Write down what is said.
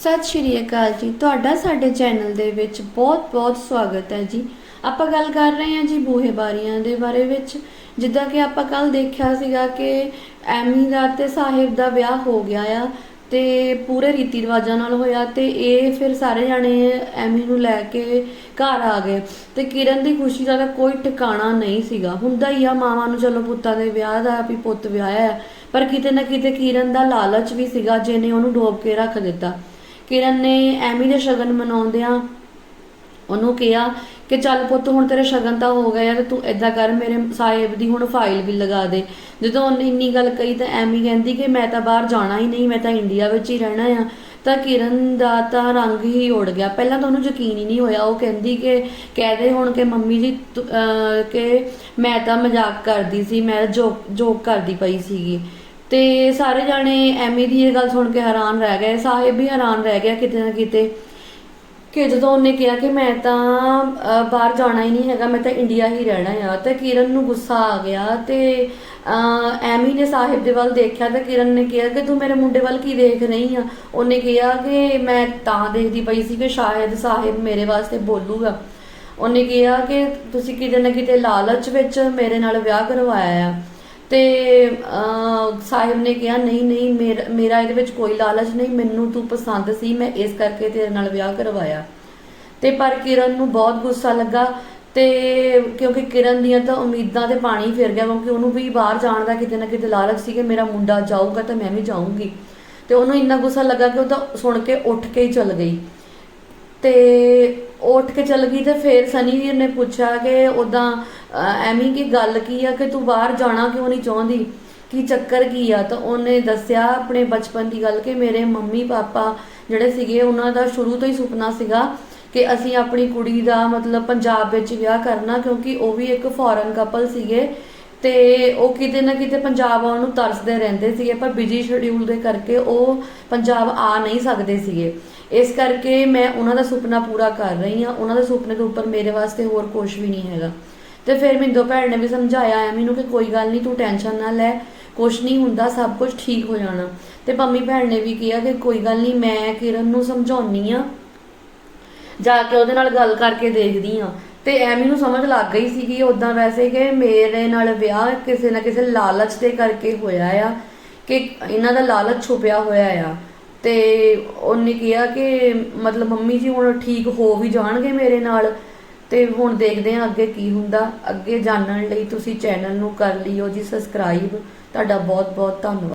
ਸਤਿ ਸ਼੍ਰੀ ਅਕਾਲ ਜੀ। ਤੁਹਾਡਾ ਸਾਡੇ ਚੈਨਲ ਦੇ ਵਿੱਚ ਬਹੁਤ-ਬਹੁਤ ਸਵਾਗਤ ਹੈ ਜੀ। ਆਪਾਂ ਗੱਲ ਕਰ ਰਹੇ ਹਾਂ ਜੀ ਬੂਹੇ ਬਾਰੀਆਂ ਦੇ ਬਾਰੇ ਵਿੱਚ। ਜਿੱਦਾਂ ਕਿ ਆਪਾਂ ਕੱਲ ਦੇਖਿਆ ਸੀਗਾ ਕਿ ਐਮੀ ਦਾ ਤੇ ਸਾਹਿਬ ਦਾ ਵਿਆਹ ਹੋ ਗਿਆ ਆ ਤੇ ਪੂਰੇ ਰੀਤੀ ਰਿਵਾਜਾਂ ਨਾਲ ਹੋਇਆ ਤੇ ਇਹ ਫਿਰ ਸਾਰੇ ਜਾਣੇ ਐਮੀ ਨੂੰ ਲੈ ਕੇ ਘਰ ਆ ਗਏ। ਤੇ ਕਿਰਨ ਦੀ ਖੁਸ਼ੀ ਦਾ ਤਾਂ ਕੋਈ ਟਿਕਾਣਾ ਨਹੀਂ ਸੀਗਾ। ਹੁੰਦਾ ਹੀ ਆ ਮਾਵਾਂ ਨੂੰ ਚਲੋ ਪੁੱਤਾਂ ਦੇ ਵਿਆਹ ਦਾ ਵੀ ਪੁੱਤ ਵਿਆਹਿਆ। ਆ ਪਰ ਕਿਤੇ ਨਾ ਕਿਤੇ ਕਿਰਨ ਦਾ ਲਾਲਚ ਵੀ ਸੀਗਾ, ਜਿਹਨੇ ਉਹਨੂੰ ਡੋਬ ਕੇ ਰੱਖ ਦਿੱਤਾ। ਕਿਰਨ ਨੇ ਐਮੀ ਦੇ ਸ਼ਗਨ ਮਨਾਉਂਦਿਆਂ ਉਹਨੂੰ ਕਿਹਾ ਕਿ ਚੱਲ ਪੁੱਤ, ਹੁਣ ਤੇਰੇ ਸ਼ਗਨ ਤਾਂ ਹੋ ਗਏ ਆ ਤੇ ਤੂੰ ਏਦਾਂ ਕਰ, ਮੇਰੇ ਸਾਹਿਬ ਦੀ ਹੁਣ ਫਾਈਲ ਵੀ ਲਗਾ ਦੇ। ਜਦੋਂ ਉਹਨੇ ਇੰਨੀ ਗੱਲ ਕਹੀ ਤਾਂ ਐਮੀ ਕਹਿੰਦੀ ਕਿ ਮੈਂ ਤਾਂ ਬਾਹਰ ਜਾਣਾ ਹੀ ਨਹੀਂ, ਮੈਂ ਤਾਂ ਇੰਡੀਆ ਵਿੱਚ ਹੀ ਰਹਿਣਾ ਆ। ਤਾਂ ਕਿਰਨ ਦਾ ਤਾਂ ਰੰਗ ਹੀ ਉੜ ਗਿਆ। ਪਹਿਲਾਂ ਤਾਂ ਉਹਨੂੰ ਯਕੀਨ ਹੀ ਨਹੀਂ ਹੋਇਆ। ਉਹ ਕਹਿੰਦੀ ਕਿ ਕਹਦੇ ਹੁਣ ਕਿ ਮੰਮੀ ਜੀ, ਤੁ- ਕਿ ਮੈਂ ਤਾਂ ਮਜ਼ਾਕ ਕਰਦੀ ਸੀ, ਮੈਂ ਜੋਕ ਜੋਕ ਕਰਦੀ ਪਈ ਸੀਗੀ। ਤੇ ਸਾਰੇ ਜਾਣੇ ਐਮੀ ਦੀ ਇਹ ਗੱਲ ਸੁਣ ਕੇ ਹੈਰਾਨ ਰਹਿ ਗਏ। ਸਾਹਿਬ ਵੀ ਹੈਰਾਨ ਰਹਿ ਗਿਆ ਕਿਤੇ ਨਾ ਕਿਤੇ ਕਿ ਜਦੋਂ ਉਹਨੇ ਕਿਹਾ ਕਿ ਮੈਂ ਤਾਂ ਬਾਹਰ ਜਾਣਾ ਹੀ ਨਹੀਂ ਹੈਗਾ, ਮੈਂ ਤਾਂ ਇੰਡੀਆ ਹੀ ਰਹਿਣਾ ਆ ਤੇ ਕਿਰਨ ਨੂੰ ਗੁੱਸਾ ਆ ਗਿਆ ਤੇ ਐਮੀ ਨੇ ਸਾਹਿਬ ਦੇ ਵੱਲ ਦੇਖਿਆ ਤੇ ਕਿਰਨ ਨੇ ਕਿਹਾ ਕਿ ਤੂੰ ਮੇਰੇ ਮੁੰਡੇ ਵੱਲ ਕੀ ਦੇਖ ਰਹੀ ਆ? ਉਹਨੇ ਕਿਹਾ ਕਿ ਮੈਂ ਤਾਂ ਦੇਖਦੀ ਪਈ ਸੀ ਕਿ ਸ਼ਾਇਦ ਸਾਹਿਬ ਮੇਰੇ ਵਾਸਤੇ ਬੋਲੂਗਾ। ਉਹਨੇ ਕਿਹਾ ਕਿ ਤੁਸੀਂ ਕਿਤੇ ਨਾ ਕਿਤੇ ਲਾਲਚ ਵਿੱਚ ਮੇਰੇ ਨਾਲ ਵਿਆਹ ਕਰਵਾਇਆ ਆ। ਤੇ ਸਾਹਿਬ ਨੇ ਕਿਹਾ, ਨਹੀਂ ਨਹੀਂ, ਮੇਰਾ ਮੇਰਾ ਇਹਦੇ ਵਿੱਚ ਕੋਈ ਲਾਲਚ ਨਹੀਂ, ਮੈਨੂੰ ਤੂੰ ਪਸੰਦ ਸੀ, ਮੈਂ ਇਸ ਕਰਕੇ ਤੇਰੇ ਨਾਲ ਵਿਆਹ ਕਰਵਾਇਆ। ਤੇ ਪਰ ਕਿਰਨ ਨੂੰ ਬਹੁਤ ਗੁੱਸਾ ਲੱਗਾ ਤੇ ਕਿਉਂਕਿ ਕਿਰਨ ਦੀਆਂ ਤਾਂ ਉਮੀਦਾਂ ਤੇ ਪਾਣੀ ਫਿਰ ਗਿਆ, ਕਿਉਂਕਿ ਉਹਨੂੰ ਵੀ ਬਾਹਰ ਜਾਣ ਦਾ ਕਿਤੇ ਨਾ ਕਿਤੇ ਲਾਲਚ ਸੀ ਕਿ ਮੇਰਾ ਮੁੰਡਾ ਜਾਊਗਾ ਤਾਂ ਮੈਂ ਵੀ ਜਾਊਂਗੀ। ਤੇ ਉਹਨੂੰ ਇੰਨਾ ਗੁੱਸਾ ਲੱਗਾ ਕਿ ਉਹ ਤਾਂ ਸੁਣ ਕੇ ਉੱਠ ਕੇ ਹੀ ਚੱਲ ਗਈ। ਤੇ ਉੱਠ ਕੇ ਚੱਲ ਗਈ ਤੇ ਫਿਰ ਸਨੀ ਵੀਰ ਨੇ ਪੁੱਛਿਆ ਕਿ ਉਦਾਂ ਐਵੇਂ ਕਿ ਗੱਲ ਕੀ ਆ ਕਿ ਤੂੰ ਬਾਹਰ ਜਾਣਾ ਕਿਉਂ ਨਹੀਂ ਚਾਹੁੰਦੀ? ਕੀ ਚੱਕਰ ਕੀ ਆ? ਤਾਂ ਉਹਨੇ ਦੱਸਿਆ ਆਪਣੇ ਬਚਪਨ ਦੀ ਗੱਲ ਕਿ ਮੇਰੇ ਮੰਮੀ ਪਾਪਾ ਜਿਹੜੇ ਸੀਗੇ, ਉਹਨਾਂ ਦਾ ਸ਼ੁਰੂ ਤੋਂ ਹੀ ਸੁਪਨਾ ਸੀਗਾ ਕਿ ਅਸੀਂ ਆਪਣੀ ਕੁੜੀ ਦਾ ਮਤਲਬ ਪੰਜਾਬ ਵਿੱਚ ਵਿਆਹ ਕਰਨਾ, ਕਿਉਂਕਿ ਉਹ ਵੀ ਇੱਕ ਫੋਰਨ ਕਪਲ ਸੀਗੇ ਤੇ ਉਹ ਕਿਤੇ ਨਾ ਕਿਤੇ ਪੰਜਾਬ ਆਉਣ ਨੂੰ ਤਰਸਦੇ ਰਹਿੰਦੇ ਸੀਗੇ, ਪਰ ਬਿਜ਼ੀ ਸ਼ਡਿਊਲ ਦੇ ਕਰਕੇ ਉਹ ਪੰਜਾਬ ਆ ਨਹੀਂ ਸਕਦੇ ਸੀਗੇ। ਇਸ ਕਰਕੇ ਮੈਂ ਉਹਨਾਂ ਦਾ ਸੁਪਨਾ ਪੂਰਾ ਕਰ ਰਹੀ ਹਾਂ। ਉਹਨਾਂ ਦੇ ਸੁਪਨੇ ਤੋਂ ਉੱਪਰ ਮੇਰੇ ਵਾਸਤੇ ਹੋਰ ਕੁਝ ਵੀ ਨਹੀਂ ਹੈਗਾ। ਤੇ ਫਿਰ ਮਿੰਦੋ ਭੈਣ ਨੇ ਵੀ ਸਮਝਾਇਆ ਐਮੀ ਨੂੰ ਕਿ ਕੋਈ ਗੱਲ ਨਹੀਂ, ਤੂੰ ਟੈਨਸ਼ਨ ਨਾ ਲੈ ਕੁਝ ਨਹੀਂ ਹੁੰਦਾ, ਸਭ ਕੁਝ ਠੀਕ ਹੋ ਜਾਣਾ। ਤੇ ਪੰਮੀ ਭੈਣ ਨੇ ਵੀ ਕਿਹਾ ਕਿ ਕੋਈ ਗੱਲ ਨਹੀਂ, ਮੈਂ ਕਿਰਨ ਨੂੰ ਸਮਝਾਉਣੀ ਆ। ਜਾ ਕੇ ਉਹਦੇ ਨਾਲ ਗੱਲ ਕਰਕੇ ਦੇਖਦੀ ਆ ਤੇ ਐਮੀ ਨੂੰ ਸਮਝ ਲੱਗ ਗਈ ਸੀ ਕਿ ਉਦਾਂ ਵੈਸੇ ਕਿ ਮੇਰੇ ਨਾਲ ਵਿਆਹ ਕਿਸੇ ਨਾ ਕਿਸੇ ਲਾਲਚ ਦੇ ਕਰਕੇ ਹੋਇਆ ਆ, ਕਿ ਇਹਨਾਂ ਦਾ ਲਾਲਚ ਛੁਪਿਆ ਹੋਇਆ ਆ। ਤੇ ਉਹਨੇ ਕਿਹਾ ਕਿ ਮਤਲਬ ਮੰਮੀ ਜੀ ਹੁਣ ਠੀਕ ਹੋ ਵੀ ਜਾਣਗੇ ਮੇਰੇ ਨਾਲ ਤੇ ਹੁਣ ਦੇਖਦੇ ਹਾਂ ਅੱਗੇ ਕੀ ਹੁੰਦਾ। ਅੱਗੇ ਜਾਣਨ ਲਈ ਤੁਸੀਂ ਚੈਨਲ ਨੂੰ ਕਰ ਲਿਓ ਜੀ ਸਬਸਕ੍ਰਾਈਬ ਤੁਹਾਡਾ ਬਹੁਤ ਬਹੁਤ ਧੰਨਵਾਦ।